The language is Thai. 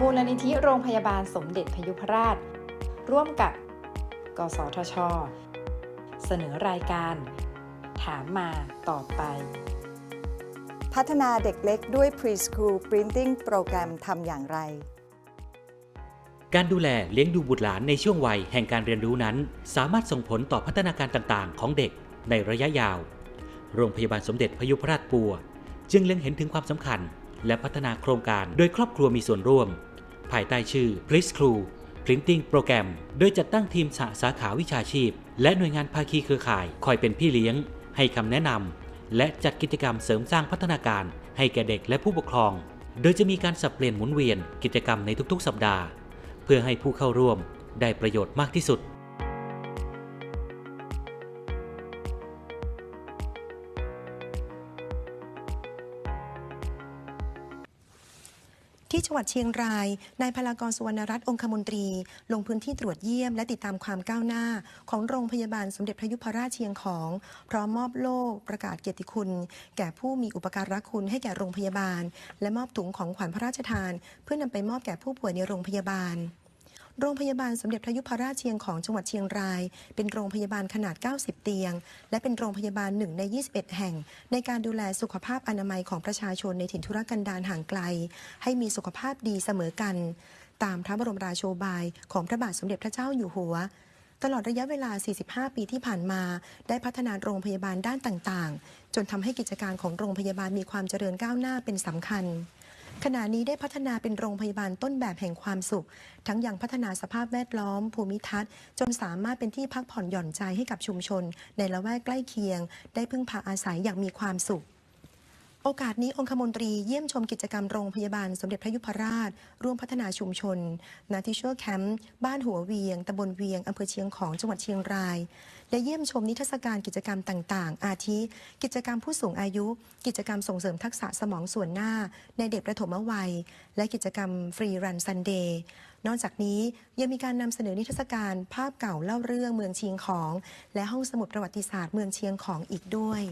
มูลนิธิโรงพยาบาลสมเด็จพยุพราช ร่วมกับ กสทช เสนอรายการ ถามมาตอบไป พัฒนาเด็กเล็กด้วย Preschool Printing โปรแกรมทำอย่างไร การดูแลเลี้ยงดูบุตรหลานในช่วงวัยแห่งการเรียนรู้นั้น สามารถส่งผลต่อพัฒนาการต่างๆ ของเด็กในระยะยาว โรงพยาบาลสมเด็จพยุพราชปัว จึงเล็งเห็นถึงความสำคัญและพัฒนาโครงการโดยครอบครัวมีส่วนร่วม ภายใต้ชื่อ p r e s c r e w Printing Program โดยจัดตั้งทีมสาสาขาวิชาชีพ และหน่วยงานภาคีเครือข่าย คอยเป็นพี่เลี้ยง ให้คำแนะนำและจัดกิจกรรมเสริมสร้างพัฒนาการ ให้แก่เด็กและผู้ปกครอง โดยจะมีการสับเปลี่ยนหมุนเวียนกิจกรรมในทุกๆ สัปดาห์ เพื่อให้ผู้เข้าร่วมได้ประโยชน์มากที่สุด ที่จังหวัดเชียงราย นายพลากรสุวรรณรัตน์องคมนตรี ลงพื้นที่ตรวจเยี่ยม และติดตามความก้าวหน้า ของโรงพยาบาลสมเด็จพระยุพราชเชียงของ พร้อมมอบโล่ประกาศเกียรติคุณ แก่ผู้มีอุปการะคุณให้แก่โรงพยาบาล และมอบถุงของขวัญพระราชทาน เพื่อนำไปมอบแก่ผู้ป่วยในโรงพยาบาล โรงพยาบาลสมเด็จพระยุพราชเชียงของจังหวัดเชียงราย เป็นโรงพยาบาลขนาด 90 เตียง และเป็นโรงพยาบาลหนึ่งใน 21 แห่ง ในการดูแลสุขภาพอนามัยของประชาชนในถิ่นธุรกันดารห่างไกล ให้มีสุขภาพดีเสมอกัน ตามพระบรมราโชบาย ของพระบาทสมเด็จพระเจ้าอยู่หัวตลอดระยะเวลา 45 ปีที่ผ่านมา ได้พัฒนาโรงพยาบาลด้านต่าง ๆ จนทำให้กิจการของโรงพยาบาลมีความเจริญก้าวหน้าเป็นสำคัญ ขณะนี้ได้พัฒนาเป็นโรงพยาบาลต้นแบบแห่งความสุข ทั้งยังพัฒนาสภาพแวดล้อม ภูมิทัศน์ จนสามารถเป็นที่พักผ่อนหย่อนใจให้กับชุมชน ในละแวกใกล้เคียง ได้พึ่งพาอาศัยอย่างมีความสุข โอกาสนี้องคมนตรีเยี่ยมชมกิจกรรมโรงพยาบาลสมเด็จพระยุพราช ร่วมพัฒนาชุมชน นาทิชัวแคมป์บ้านหัวเวียงตำบลเวียงอำเภอเชียงของจังหวัดเชียงราย และเยี่ยมชมนิทรรศการกิจกรรมต่าง ๆ อาทิ กิจกรรมผู้สูงอายุ กิจกรรมส่งเสริมทักษะสมองส่วนหน้า ในเด็กประถมวัย และกิจกรรมฟรีรันซันเดย์นอกจากนี้ยังมีการนำเสนอนิทรรศการภาพเก่าเล่าเรื่องเมืองเชียงของ และห้องสมุดประวัติศาสตร์เมืองเชียงของอีกด้วย